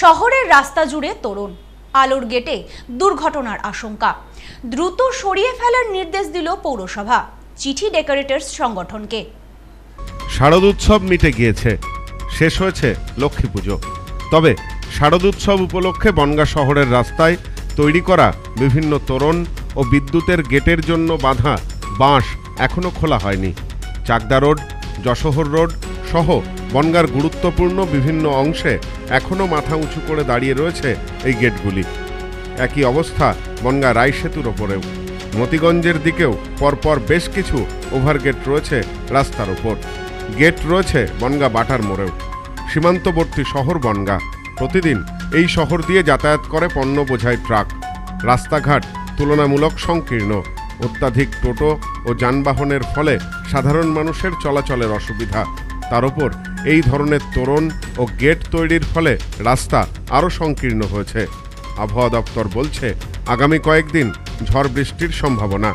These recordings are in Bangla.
শহরের রাস্তা জুড়ে তোরণ। আলোর গেটে দুর্ঘটনার আশঙ্কা। দ্রুত সরিয়ে ফেলার নির্দেশ দিল পৌরসভা। চিঠি ডেকোরেটরস সংগঠনকে। শারদোৎসব মিটে গিয়েছে। শেষ হয়েছে লক্ষ্মী পুজো। তবে শারদোৎসব উপলক্ষে বনগা শহরের রাস্তায় তৈরি করা বিভিন্ন তোরণ ও বিদ্যুতের গেটের জন্য বাঁধা বাঁশ এখনও খোলা হয়নি। চাকদা রোড, যশোহর রোড সহ বনগার গুরুত্বপূর্ণ বিভিন্ন অংশে এখনও মাথা উঁচু করে দাঁড়িয়ে রয়েছে এই গেটগুলি। একই অবস্থা বনগা রায় সেতুর ওপরেও। মতিগঞ্জের দিকেও পরপর বেশ কিছু ওভারগেট রয়েছে রাস্তার ওপর। গেট রয়েছে বনগা বাটার মোড়েও। সীমান্তবর্তী শহর বনগা। প্রতিদিন এই শহর দিয়ে যাতায়াত করে পণ্য বোঝাই ট্রাক। রাস্তাঘাট তুলনামূলক সংকীর্ণ। অত্যাধিক টোটো ও যানবাহনের ফলে সাধারণ মানুষের চলাচলের অসুবিধা। তার উপর এই ধরনের তোরণ ও গেট তৈরির ফলে রাস্তা আরও সংকীর্ণ হয়েছে। আবহাওয়া দপ্তর বলছে, আগামী কয়েকদিন ঝড় বৃষ্টির সম্ভাবনা।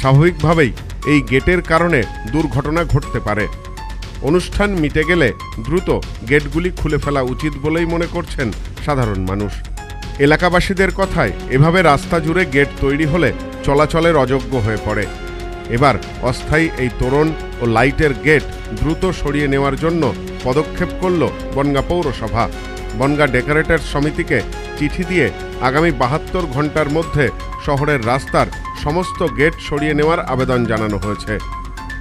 স্বাভাবিকভাবেই এই গেটের কারণে দুর্ঘটনা ঘটতে পারে। অনুষ্ঠান মিটে গেলে দ্রুত গেটগুলি খুলে ফেলা উচিত বলেই মনে করছেন সাধারণ মানুষ। এলাকাবাসীদের কথায় এভাবে রাস্তা জুড়ে গেট তৈরি হলে চলাচলের অযোগ্য হয়ে পড়ে। এবার অস্থায়ী এই তোরণ ও লাইটের গেট দ্রুত সরিয়ে নেওয়ার জন্য পদক্ষেপ করল বনগা পৌরসভা। বনগা ডেকোরেটর সমিতিকে চিঠি দিয়ে আগামী বাহাত্তর ঘণ্টার মধ্যে শহরের রাস্তার সমস্ত গেট সরিয়ে নেওয়ার আবেদন জানানো হয়েছে।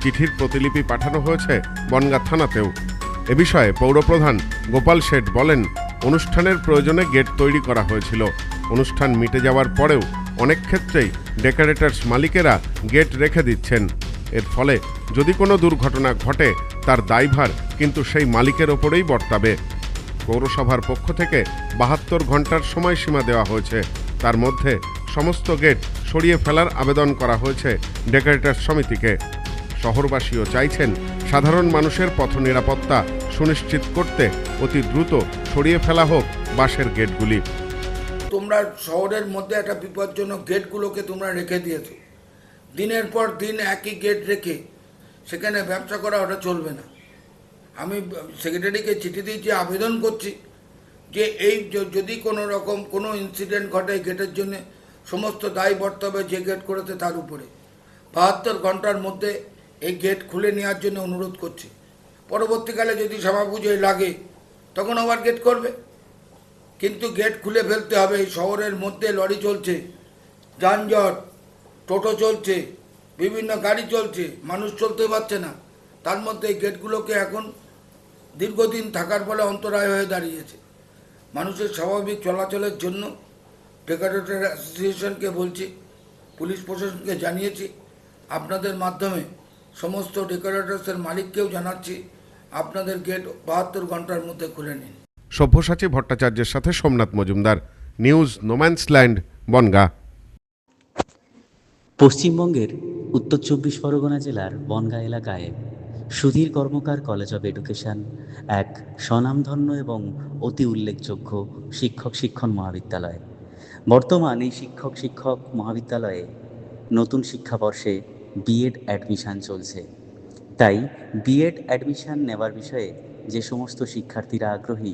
চিঠির প্রতিলিপি পাঠানো হয়েছে বনগা থানাতেও। এ বিষয়ে পৌরপ্রধান গোপাল শেঠ বলেন, অনুষ্ঠানের প্রয়োজনে গেট তৈরি করা হয়েছিল। অনুষ্ঠান মিটে যাওয়ার পরেও অনেক ক্ষেত্রেই ডেকোরেটরস মালিকেরা গেট রেখে দিচ্ছেন। এর ফলে যদি কোনো দুর্ঘটনা ঘটে, তার দায়ভার কিন্তু সেই মালিকের ওপরেই বর্তাবে। পৌরসভার পক্ষ থেকে বাহাত্তর ঘণ্টার সময়সীমা দেওয়া হয়েছে। তার মধ্যে সমস্ত গেট সরিয়ে ফেলার আবেদন করা হয়েছে ডেকোরেটর সমিতিকে। শহরবাসীও চাইছেন সাধারণ মানুষের পথ নিরাপত্তা সুনিশ্চিত করতে অতি দ্রুত সরিয়ে ফেলা হোক বাসের গেটগুলি। তোমরা শহরের মধ্যে একটা বিপজ্জনক গেটগুলোকে তোমরা রেখে দিয়েছ। দিনের পর দিন একই গেট রেখে সেখানে ব্যবসা করা ওটা চলবে না। আমি সেক্রেটারিকে চিঠি দিয়েছি আবেদন করছি যে এই যদি কোনো রকম কোনো ইনসিডেন্ট ঘটে গেটের জন্য, সমস্ত দায় বর্তবে যে গেট করেছে তার উপরে। বাহাত্তর ঘণ্টার মধ্যে এই গেট খুলে নেওয়ার জন্য অনুরোধ করছি। পরবর্তীকালে যদি সভা পুজোয় লাগে, তখন আবার গেট করবে। কিন্তু গেট খুলে ফেলতে হবে। এই শহরের মধ্যে লরি চলছে, যানজট, টোটো চলছে, বিভিন্ন গাড়ি চলছে, মানুষ চলতে পারছে না। তার মধ্যে এই গেটগুলোকে এখন দীর্ঘদিন থাকার ফলে অন্তরায় হয়ে দাঁড়িয়েছে। মানুষের স্বাভাবিক চলাচলের জন্য ডেকোরেটর অ্যাসোসিয়েশনকে বলছি, পুলিশ প্রশাসনকে জানিয়েছি, আপনাদের মাধ্যমে সমস্ত ডেকোরেটরসের মালিককেও জানাচ্ছি, আপনাদের গেট বাহাত্তর ঘণ্টার মধ্যে খুলে নিন। সব্যসাচী ভট্টাচার্যের সাথে Somnath Majumdar. News no man's land Bongaon. পশ্চিমবঙ্গের উত্তর চব্বিশ পরগনা জেলার বনগাঁ এলাকায় Sudhir Karmakar college of education এক স্বনামধন্য এবং অতি উল্লেখযোগ্য শিক্ষক শিক্ষণ মহাবিদ্যালয়। বর্তমান এই শিক্ষক শিক্ষক মহাবিদ্যালয়ে নতুন শিক্ষাবর্ষে বিএড অ্যাডমিশান চলছে। তাই বিএড অ্যাডমিশান নেওয়ার বিষয়ে যে সমস্ত শিক্ষার্থীরা আগ্রহী